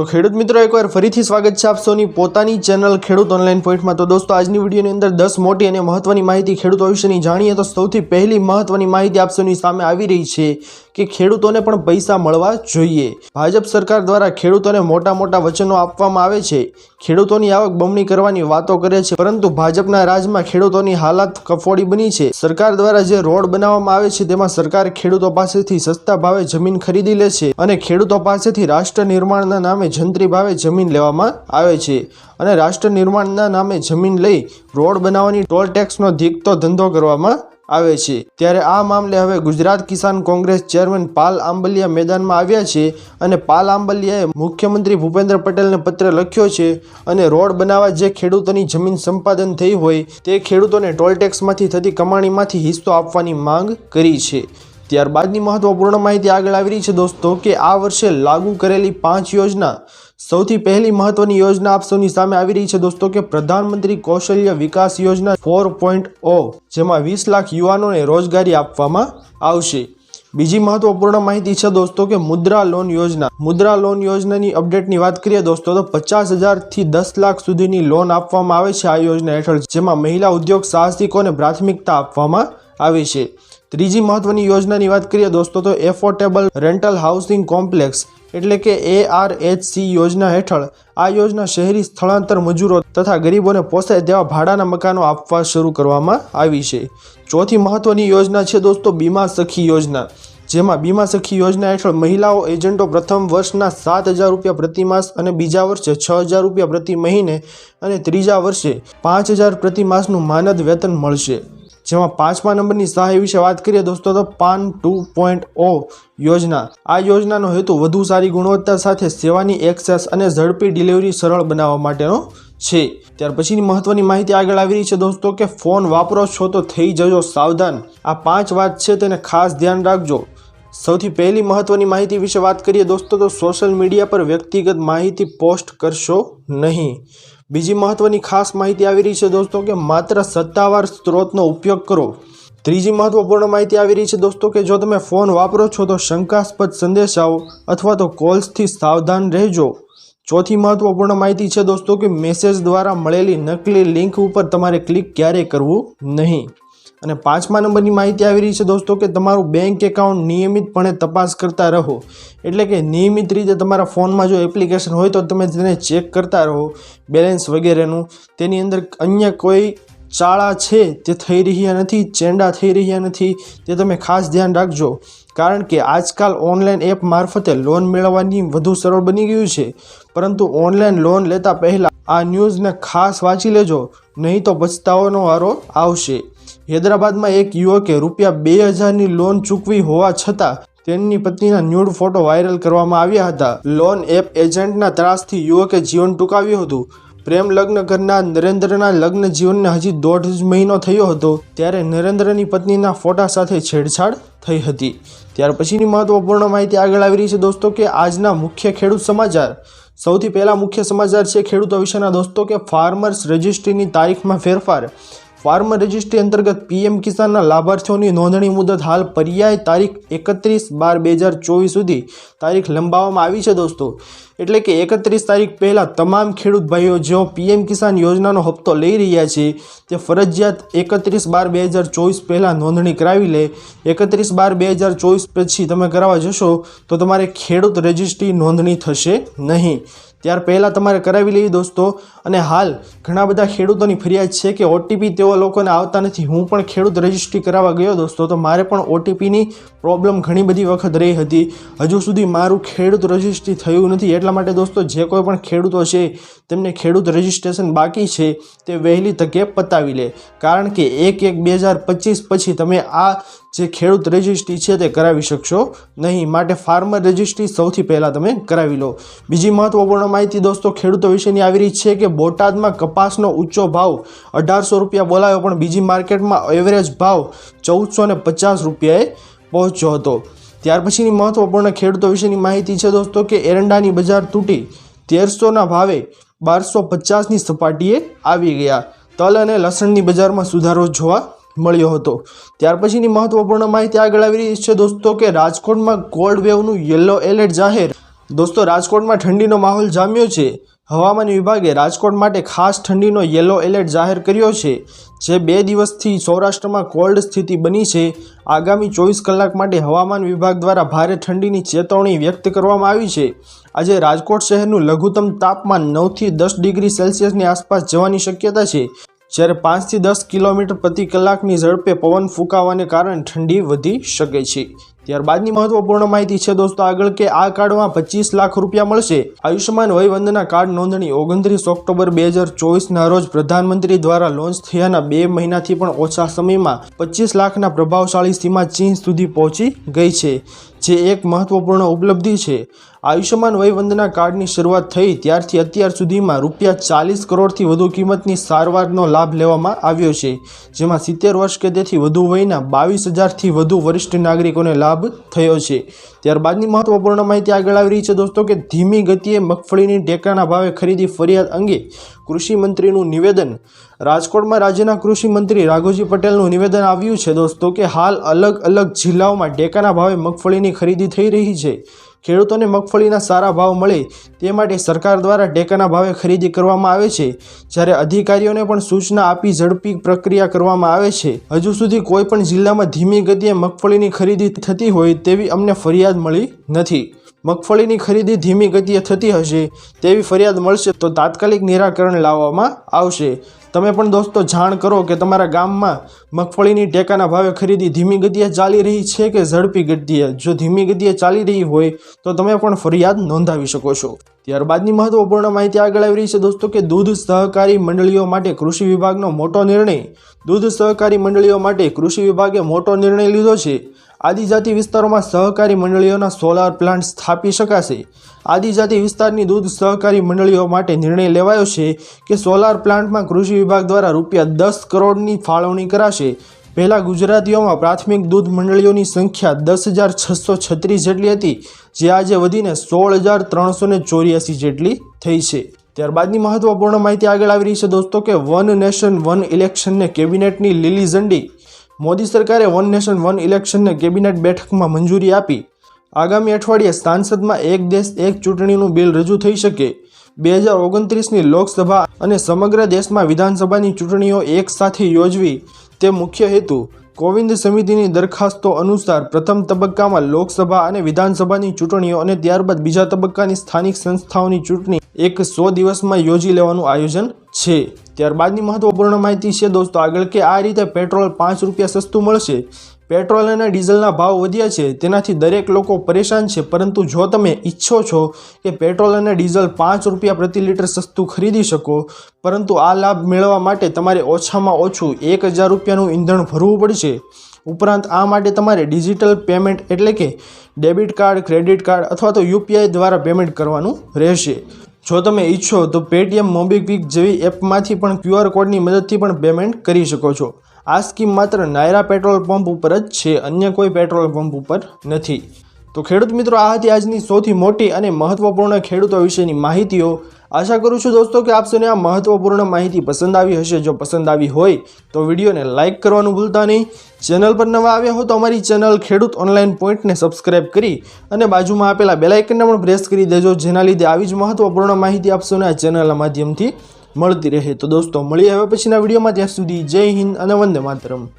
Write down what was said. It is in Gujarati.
તો ખેડૂત મિત્રો એકવાર ફરીથી સ્વાગત છે આપ પોતાની ચેનલ ખેડૂત ઓનલાઈન પોઈન્ટમાં. તો દોસ્તો, આજની વિડીયોની અંદર દસ મોટી અને મહત્વની માહિતી ખેડૂતો વિશેની જાણીએ તો સૌથી પહેલી મહત્વની માહિતી આપ સામે આવી રહી છે કે ખેડૂતોને પણ પૈસા મળવા જોઈએ. ભાજપ સરકાર દ્વારા ખેડૂતોને મોટા મોટા વચનો આપવામાં આવે છે. ખેડૂતોની આવક બમણી કરવાની વાતો કરે છે, પરંતુ ભાજપના રાજમાં ખેડૂતોની હાલત કફોડી બની છે. સરકાર દ્વારા જે રોડ બનાવવામાં આવે છે, તેમાં સરકાર ખેડૂતો પાસેથી સસ્તા ભાવે જમીન ખરીદી લે છે અને ખેડૂતો પાસેથી રાષ્ટ્ર નિર્માણના નામે જંત્રી ભાવે જમીન લેવામાં આવે છે અને રાષ્ટ્ર નિર્માણના નામે જમીન લઈ રોડ બનાવવાની ટોલ ટેક્સનો ધીકતો ધંધો કરવામાં આવે છે. ત્યારે આ મામલે હવે ગુજરાત કિસાન કોંગ્રેસ ચેરમેન પાલ આંબલિયા મેદાનમાં આવ્યા છે અને પાલ આંબલિયાએ મુખ્યમંત્રી ભૂપેન્દ્ર પટેલને પત્ર લખ્યો છે અને રોડ બનાવવા જે ખેડૂતોની જમીન સંપાદન થઈ હોય તે ખેડૂતોને ટોલટેક્સમાંથી થતી કમાણીમાંથી હિસ્સો આપવાની માંગ કરી છે. ત્યારબાદની મહત્વપૂર્ણ માહિતી આગળ આવી રહી છે દોસ્તો કે આ વર્ષે લાગુ કરેલી પાંચ યોજના સૌથી પહેલી મહત્વની યોજના આપ સૌની સામે આવી રહી છે દોસ્તો કે પ્રધાનમંત્રી કૌશલ્ય વિકાસ યોજના ફોર પોઈન્ટ ઓ, જેમાં વીસ લાખ યુવાનોને રોજગારી આપવામાં આવશે. બીજી મહત્વપૂર્ણ માહિતી છે દોસ્તો કે મુદ્રા લોન યોજના. મુદ્રા લોન યોજનાની અપડેટની વાત કરીએ દોસ્તો તો પચાસ હજારથી દસ લાખ સુધીની લોન આપવામાં આવે છે આ યોજના હેઠળ, જેમાં મહિલા ઉદ્યોગ સાહસિકોને પ્રાથમિકતા આપવામાં આવે છે. ત્રીજી મહત્વની યોજનાની વાત કરીએ દોસ્તો તો એફોર્ડેબલ રેન્ટલ હાઉસિંગ કોમ્પ્લેક્સ. એટલે કે એ આર એચ સી યોજના હેઠળ આ યોજના શહેરી સ્થળાંતર મજૂરો તથા ગરીબોને પોસાય તેવા ભાડાના મકાનો આપવા શરૂ કરવામાં આવી છે. ચોથી મહત્વની યોજના છે દોસ્તો બીમા સખી યોજના, જેમાં બીમા સખી યોજના હેઠળ મહિલાઓ એજન્ટો પ્રથમ વર્ષના સાત હજાર રૂપિયા પ્રતિ માસ અને બીજા વર્ષે છ હજાર રૂપિયા પ્રતિ મહિને અને ત્રીજા વર્ષે પાંચ હજાર પ્રતિ માસનું માનદ વેતન મળશે. જેમાં પાંચમા નંબરની સહાય વિશે વાત કરીએ દોસ્તો તો પાન ટુ પોઈન્ટ ઓ યોજના. આ યોજનાનો હેતુ વધુ સારી ગુણવત્તા સાથે સેવાની એક્સેસ અને ઝડપી ડિલિવરી સરળ બનાવવા માટેનો છે. ત્યાર પછીની મહત્વની માહિતી આગળ આવી રહી છે દોસ્તો કે ફોન વાપરો છો તો થઈ જજો સાવધાન. આ પાંચ વાત છે તેને ખાસ ધ્યાન રાખજો. સૌથી પહેલી મહત્વની માહિતી વિશે વાત કરીએ દોસ્તો તો સોશિયલ મીડિયા પર વ્યક્તિગત માહિતી પોસ્ટ કરશો નહીં. બીજી મહત્વની ખાસ માહિતી આવી રહી છે દોસ્તો કે માત્ર સત્તાવાર સ્ત્રોતનો ઉપયોગ કરો. ત્રીજી મહત્વપૂર્ણ માહિતી આવી રહી છે દોસ્તો કે જો તમે ફોન વાપરો છો તો શંકાસ્પદ સંદેશાઓ અથવા તો કોલ્સથી સાવધાન રહેજો. ચોથી મહત્વપૂર્ણ માહિતી છે દોસ્તો કે મેસેજ દ્વારા મળેલી નકલી લિંક ઉપર તમારે ક્લિક ક્યારેય કરવું નહીં. અને પાંચમા નંબરની માહિતી આવી રહી છે દોસ્તો કે તમારું બેંક એકાઉન્ટ નિયમિતપણે તપાસ કરતા રહો. એટલે કે નિયમિત રીતે તમારા ફોનમાં જો એપ્લિકેશન હોય તો તમે તેને ચેક કરતા રહો. બેલેન્સ વગેરેનું. તેની અંદર અન્ય કોઈ ચાળા છે, તે થઈ રહ્યા નથી, ચેંડા થઈ રહ્યા નથી, તે તમે ખાસ ધ્યાન રાખજો. કારણ કે આજકાલ ઓનલાઈન એપ મારફતે લોન મેળવવાની વધુ સરળ બની ગયું છે. પરંતુ ઓનલાઈન લોન લેતા પહેલાં આ ન્યૂઝને ખાસ વાંચી લેજો, નહીં તો પછતાવાનો વારો આવશે. હૈદરાબાદમાં એક યુવકે રૂપિયા બે હજારની લોન ચૂકવી હોવા છતાં તેમની પત્નીના ન્યૂડ ફોટો વાયરલ કરવામાં આવ્યા હતા. લોન એપ એજન્ટના ત્રાસથી યુવકે જીવન ટૂંકાવ્યું હતું. પ્રેમ લગ્ન કરનાર નરેન્દ્રના લગ્ન જીવનને હજી દોઢ મહિનો થયો હતો, ત્યારે નરેન્દ્રની પત્નીના ફોટા સાથે છેડછાડ થઈ હતી. ત્યાર પછીની મહત્વપૂર્ણ માહિતી આગળ આવી રહી છે દોસ્તો કે આજના મુખ્ય ખેડૂત સમાચાર. સૌથી પહેલા મુખ્ય સમાચાર છે ખેડૂતો વિશેના દોસ્તો કે ફાર્મર્સ રજિસ્ટ્રીની તારીખમાં ફેરફાર. ફાર્મર રજિસ્ટ્રી અંતર્ગત પીએમ કિસાનના લાભાર્થીઓની નોંધણી મુદત હાલ પર્યાય તારીખ એકત્રીસ બાર બે હજાર ચોવીસ સુધી તારીખ લંબાવવામાં આવી છે દોસ્તો. એટલે કે એકત્રીસ તારીખ પહેલાં તમામ ખેડૂત ભાઈઓ જેઓ પીએમ કિસાન યોજનાનો હપ્તો લઈ રહ્યા છે, તે ફરજિયાત એકત્રીસ બાર બે હજાર ચોવીસ પહેલાં નોંધણી કરાવી લે. એકત્રીસ બાર બે હજાર ચોવીસ પછી તમે કરાવવા જશો તો તમારે ખેડૂત રજિસ્ટ્રી નોંધણી થશે નહીં. ત્યાર પહેલાં તમારે કરાવી લેવી દોસ્તો. અને હાલ ઘણા બધા ખેડૂતોની ફરિયાદ છે કે ઓટીપી તેઓ લોકોને આવતા નથી. હું પણ ખેડૂત રજિસ્ટ્રી કરાવવા ગયો દોસ્તો, તો મારે પણ ઓટીપીની પ્રોબ્લેમ ઘણી બધી વખત રહી હતી. હજુ સુધી મારું ખેડૂત રજિસ્ટ્રી થયું નથી. એટલા માટે દોસ્તો, જે કોઈ પણ ખેડૂતો છે, તેમને ખેડૂત રજિસ્ટ્રેશન બાકી છે, તે વહેલી તકે પતાવી લે. કારણ કે એક એક બે હજાર પચીસ પછી તમે આ જે ખેડૂત રજિસ્ટ્રી છે, તે કરાવી શકશો નહીં. માટે ફાર્મર રજિસ્ટ્રી સૌથી પહેલાં તમે કરાવી લો. બીજી મહત્વપૂર્ણ માહિતી દોસ્તો, ખેડૂતો વિશેની આવી રહી છે કે બોટાદમાં કપાસનો ઊંચો ભાવ અઢારસો રૂપિયા બોલાયો, પણ બીજી માર્કેટમાં એવરેજ ભાવ ચૌદસો ને પચાસ રૂપિયાએ પહોંચ્યો હતો. ત્યાર પછીની મહત્વપૂર્ણ ખેડૂતો વિશેની માહિતી છે દોસ્તો કે એરંડાની બજાર તૂટી તેરસોના ભાવે બારસો પચાસની સપાટીએ આવી ગયા. તલ અને લસણની બજારમાં સુધારો જોવા મળ્યો હતો. ત્યાર પછીની મહત્વપૂર્ણ માહિતી આગળ આવી રહી છે દોસ્તો કે રાજકોટમાં કોલ્ડ વેવનું યલો એલર્ટ જાહેર દોસ્તો, રાજકોટમાં ઠંડીનો માહોલ જામ્યો છે. હવામાન વિભાગે રાજકોટ માટે ખાસ ઠંડીનો યલો એલર્ટ જાહેર કર્યો છે, જે બે દિવસથી સૌરાષ્ટ્રમાં કોલ્ડ સ્થિતિ બની છે. આગામી ચોવીસ કલાક માટે હવામાન વિભાગ દ્વારા ભારે ઠંડીની ચેતવણી વ્યક્ત કરવામાં આવી છે. આજે રાજકોટ શહેરનું લઘુત્તમ તાપમાન નવથી દસ ડિગ્રી સેલ્સિયસની આસપાસ જવાની શક્યતા છે, જ્યારે પાંચથી દસ કિલોમીટર પ્રતિ કલાકની ઝડપે પવન ફૂંકાવાને કારણે ઠંડી વધી શકે છે. ત્યારબાદની મહત્વપૂર્ણ માહિતી છે દોસ્તો આગળ કે આ કાર્ડમાં પચીસ લાખ રૂપિયા મળશે. આયુષ્યમાન વયવંદના કાર્ડ નોંધણી ઓગણત્રીસ ઓક્ટોબર બે હજાર ચોવીસના રોજ પ્રધાનમંત્રી દ્વારા લોન્ચ થયાના બે મહિનાથી પણ ઓછા સમયમાં પચીસ લાખના પ્રભાવશાળી સીમા ચીન સુધી પહોંચી ગઈ છે, જે એક મહત્વપૂર્ણ ઉપલબ્ધિ છે. આયુષ્યમાન વયવંદના કાર્ડની શરૂઆત થઈ ત્યારથી અત્યાર સુધીમાં રૂપિયા ચાલીસ કરોડથી વધુ કિંમતની સારવારનો લાભ લેવામાં આવ્યો છે, જેમાં સિત્તેર વર્ષ કે તેથી વધુ વયના બાવીસ હજારથી વધુ વરિષ્ઠ નાગરિકોને લાભ થયો છે. ત્યારબાદની મહત્વપૂર્ણ માહિતી આગળ આવી રહી છે દોસ્તો કે ધીમી ગતિએ મગફળીની ટેકાના ભાવે ખરીદી ફરિયાદ અંગે કૃષિમંત્રીનું નિવેદન. રાજકોટમાં રાજ્યના કૃષિમંત્રી રાઘોજી પટેલનું નિવેદન આવ્યું છે દોસ્તો કે હાલ અલગ અલગ જિલ્લાઓમાં ટેકાના ભાવે મગફળીની ખરીદી થઈ રહી છે. ખેડૂતોને મગફળીના સારા ભાવ મળે તે માટે સરકાર દ્વારા ટેકાના ભાવે ખરીદી કરવામાં આવે છે. જ્યારે અધિકારીઓને પણ સૂચના આપી ઝડપી પ્રક્રિયા કરવામાં આવે છે. હજુ સુધી કોઈ પણ જિલ્લામાં ધીમી ગતિએ મગફળીની ખરીદી થતી હોય તેવી અમને ફરિયાદ મળી નથી. મગફળીની ખરીદી ધીમી ગતિએ થતી હશે તેવી ફરિયાદ મળશે તો તાત્કાલિક નિરાકરણ લાવવામાં આવશે. તમે પણ દોસ્તો જાણ કરો કે તમારા ગામમાં મગફળીની ટેકાના ભાવે ખરીદી ધીમી ગતિએ ચાલી રહી છે કે ઝડપી ગતિએ? જો ધીમી ગતિએ ચાલી રહી હોય, તો તમે પણ ફરિયાદ નોંધાવી શકો છો. ત્યારબાદની મહત્વપૂર્ણ માહિતી આગળ આવી રહી છે દોસ્તો કે દૂધ સહકારી મંડળીઓ માટે કૃષિ વિભાગનો મોટો નિર્ણય દૂધ સહકારી મંડળીઓ માટે કૃષિ વિભાગે મોટો નિર્ણય લીધો છે. આદિજાતિ વિસ્તારોમાં સહકારી મંડળીઓના સોલાર પ્લાન્ટ સ્થાપી શકાશે. આદિજાતિ વિસ્તારની દૂધ સહકારી મંડળીઓ માટે નિર્ણય લેવાયો છે કે સોલાર પ્લાન્ટમાં કૃષિ વિભાગ દ્વારા રૂપિયા દસ કરોડની ફાળવણી કરાશે. પહેલાં ગુજરાતીઓમાં પ્રાથમિક દૂધ મંડળીઓની સંખ્યા દસ હજાર છસો છત્રીસ જેટલી હતી, જે આજે વધીને સોળ હજાર ત્રણસો ને ચોર્યાસી જેટલી થઈ છે. ત્યારબાદની મહત્વપૂર્ણ માહિતી આગળ આવી રહી છે દોસ્તો કે વન નેશન વન ઇલેક્શનને કેબિનેટની લીલી ઝંડી મોદી સરકારે વન નેશન, વન ઇલેક્શનને કેબિનેટ બેઠકમાં મંજૂરી આપી. આગામી અઠવાડિયે સાંસદમાં એક દેશ, એક ચૂંટણીનું બિલ રજૂ થઈ શકે. બે હજાર ઓગણત્રીસની લોકસભા અને સમગ્ર દેશમાં વિધાનસભાની ચૂંટણીઓ એક સાથે યોજવી તે મુખ્ય હેતુ. કોવિંદ સમિતિની દરખાસ્તો અનુસાર પ્રથમ તબક્કામાં લોકસભા અને વિધાનસભાની ચૂંટણીઓ અને ત્યારબાદ બીજા તબક્કાની સ્થાનિક સંસ્થાઓની ચૂંટણી એક સો દિવસમાં યોજી લેવાનું આયોજન છે. ત્યારબાદની મહત્વપૂર્ણ માહિતી છે દોસ્તો આગળ કે આ રીતે પેટ્રોલ પાંચ રૂપિયા સસ્તું મળશે. પેટ્રોલ અને ડીઝલના ભાવ વધ્યા છે, તેનાથી દરેક લોકો પરેશાન છે. પરંતુ જો તમે ઈચ્છો છો કે પેટ્રોલ અને ડીઝલ પાંચ રૂપિયા પ્રતિ લીટર સસ્તું ખરીદી શકો, પરંતુ આ લાભ મેળવવા માટે તમારે ઓછામાં ઓછું એક હજાર રૂપિયાનું ઈંધણ ભરવું પડશે. ઉપરાંત આ માટે તમારે ડિજિટલ પેમેન્ટ એટલે કે ડેબિટ કાર્ડ, ક્રેડિટ કાર્ડ અથવા તો યુપીઆઈ દ્વારા પેમેન્ટ કરવાનું રહેશે. જો તમે ઈચ્છો તો પેટીએમ મોબીક્વિક જેવી એપમાંથી પણ ક્યુઆર કોડની મદદથી પણ પેમેન્ટ કરી શકો છો. આ સ્કીમ માત્ર નાયરા પેટ્રોલ પંપ ઉપર જ છે, અન્ય કોઈ પેટ્રોલ પંપ ઉપર નથી. તો ખેડૂત મિત્રો, આ હતી આજની સૌથી મોટી અને મહત્વપૂર્ણ ખેડૂતો વિશેની માહિતીઓ. આશા કરું છું દોસ્તો કે આપસને આ મહત્વપૂર્ણ માહિતી પસંદ આવી હશે. જો પસંદ આવી હોય તો વિડીયોને લાઇક કરવાનું ભૂલતા નહીં. ચેનલ પર નવા આવ્યા હો તો અમારી ચેનલ ખેડૂત ઓનલાઈન પોઈન્ટને સબસ્ક્રાઇબ કરી અને બાજુમાં આપેલા બેલાઇકનને પણ પ્રેસ કરી દેજો, જેના લીધે આવી જ મહત્વપૂર્ણ માહિતી આપસોને આ ચેનલના માધ્યમથી મળતી રહે. તો દોસ્તો, મળીએ હવે પછીના વિડીયોમાં. ત્યાં સુધી જય હિન્દ અને વંદે માતરમ.